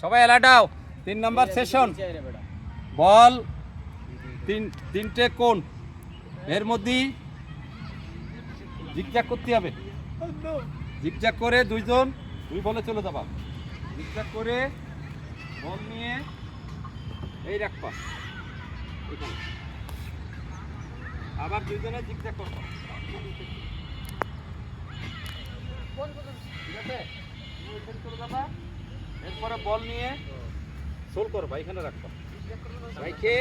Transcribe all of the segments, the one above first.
সবাই এলাটাও তিন নম্বর সেশন বল। তিন তিনটে কোন এর মধ্যেই জিগজ্যাগ করতে হবে। জিগজ্যাগ করে দুইজন দুই বলে চলে যাবা। জিগজ্যাগ করে বল নিয়ে এই রাখবা আবার দুইজনে জিগজ্যাগ করবা। ঠিক আছে? চলে যাবা। এরপরে বল নিয়ে সোল করবা এখানে রাখবা রাইখে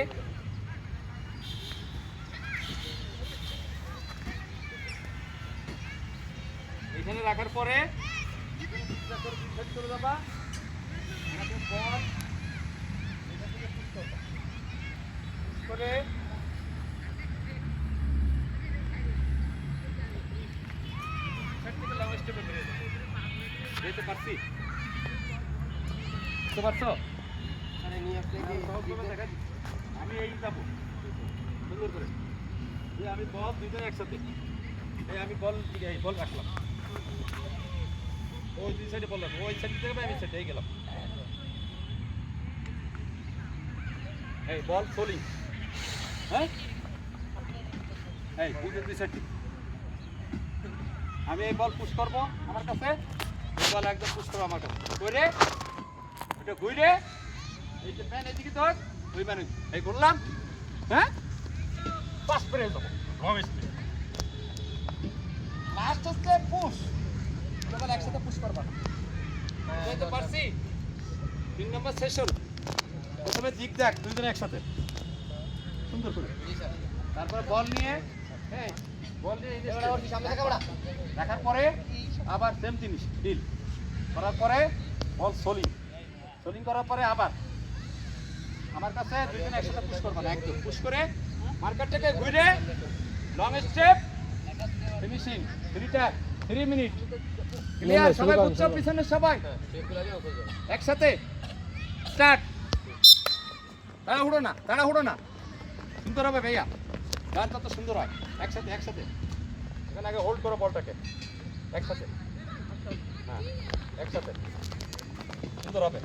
এখানে রাখার পরে চলে যাবা বল। যেতে পারছি বুঝতে পারছ। আমি এই যাব। সুন্দর করে। আমি বল দুইজন একসাথে। এই আমি বল বল রাখলাম। ওই দুই সাইডে বল রাখব ওই সাইড থেকে আমি সাইডে গেলাম। এই বল সোলিং হ্যাঁ? এই দুই দুই সাইড আমি এই বল পুশ করব আমার কাছে। এই বল একদম পুশ করব আমার কাছে। করে এটা ঘুরে এই যে প্যান এদিকে তোর ওই প্যান এই করলাম হ্যাঁ? পাস করে যাব। রং স্পিড লাস্ট হচ্ছে পুশ এবার একসাথে পুশ করবা বুঝতে পারছি। তিন নম্বর সেশন প্রথমে দিক দেখ দুইজনে একসাথে। সুন্দর করে। তারপরে বল নিয়ে এই বল নিয়ে রাখার পরে আবার সেম জিনিস ডিল করার পরে বল সোলিং সোলিং করার পরে আবার আমার কাছে দুইজনে একসাথে পুশ করবা না একদম পুশ করে মার্কেটটাকে ঘুরে লং স্টেপ ফিনিশিং থ্রিটা থ্রি মিনিট ক্লিয়ার সবাই বুঝছ? পিছনে সবাই? একসাথে। স্টার্ট তাড়া হুড়ো না তাড়া হুড়ো না। সুন্দর হবে ভাইয়া। গান তো সুন্দর হয়। একসাথে একসাথে। এখানে আগে হোল্ড করো বলটাকে। একসাথে। হ্যাঁ একসাথে। সুন্দর হবে।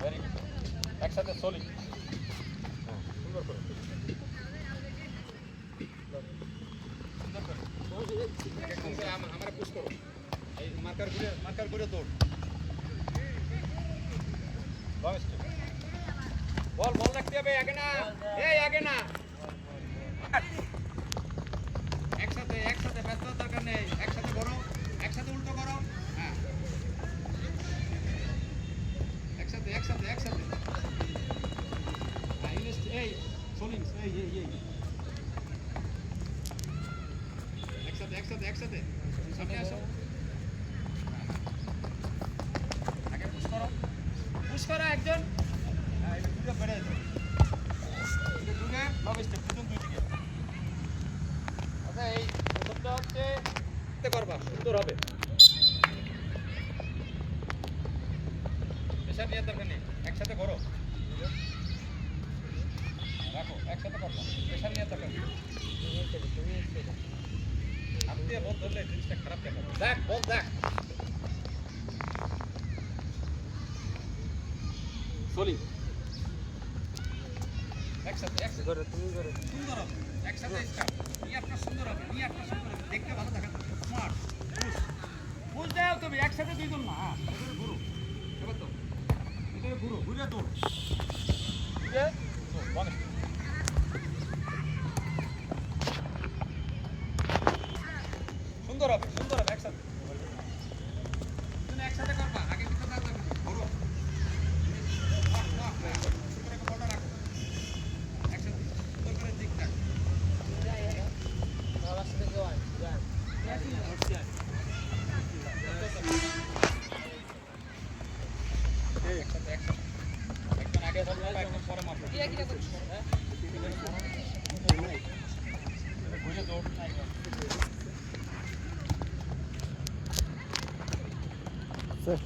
ভেরি একসাথে হ্যাঁ সুন্দর করে আমারে পুশ করো মার্কার ঘুরে মার্কার ঘুরে দৌড় বল বল রাখতে হবে, আগে না। এই, আগে না। একসাথে একসাথে। সামনে আসো। আগে পুশ করো। পুশ করো একজন। হ্যাঁ এটা দূরে বেড়ে দুই দিকে। আচ্ছা এই প্রথমটা হচ্ছে করবা সুন্দর হবে। প্রেশার নেওয়ার দরকার নেই, একসাথে করো। রাখো, একসাথে করবা প্রেশার নেওয়ার দরকার দেখ বল দেখ সলি একসাথে একসাথে করে তুমি করে সুন্দর হবে একসাথে স্টার্ট নিয়ে আপনার সুন্দর হবে নিয়ে আপনার সুন্দর হবে ভালো দেখা স্মার্ট পুশ পুশ তুমি একসাথে দুইজন না হ্যাঁ এবারে ঘুরো এবার তো এবারে ঘুরো ঘুরে দৌড় ঘুরে দৌড় বল সুন্দর হবে সুন্দর হবে একসাথে। একসাথে করবা আগে পিছনে থাকবে। ঘুরো বাহ, বাহ, fish.